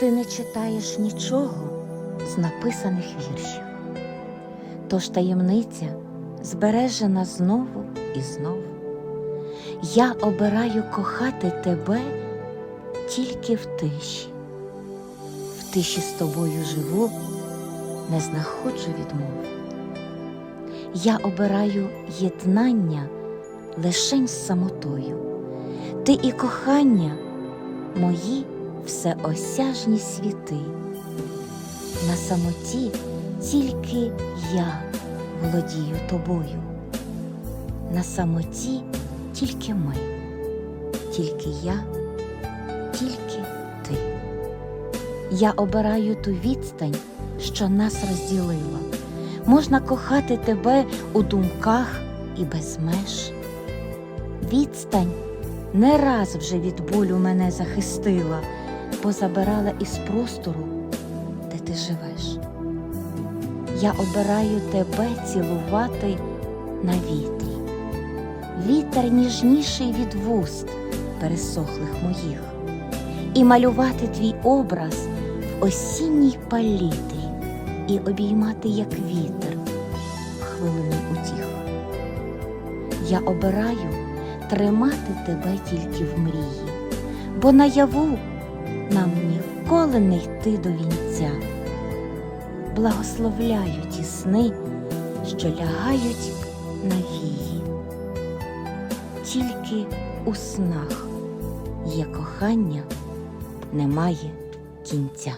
Ти не читаєш нічого з написаних віршів. Тож таємниця збережена знову і знову. Я обираю кохати тебе тільки в тиші. В тиші з тобою живу, не знаходжу відмов. Я обираю єднання лишень з самотою. Ти і кохання мої всеосяжні світи. На самоті тільки я володію тобою. На самоті тільки ми, тільки я, тільки ти. Я обираю ту відстань, що нас розділила. Можна кохати тебе у думках і без меж. Відстань не раз вже від болю мене захистила, бо забирала із простору, де ти живеш. Я обираю тебе цілувати на вітрі. Вітер ніжніший від вуст пересохлих моїх, і малювати твій образ в осінній палітрі, і обіймати, як вітер, в хвилини утіх. Я обираю тримати тебе тільки в мрії, бо наяву нам ніколи не йти до вінця. Благословляю ті сни, що лягають на вії. Тільки у снах є кохання, немає кінця.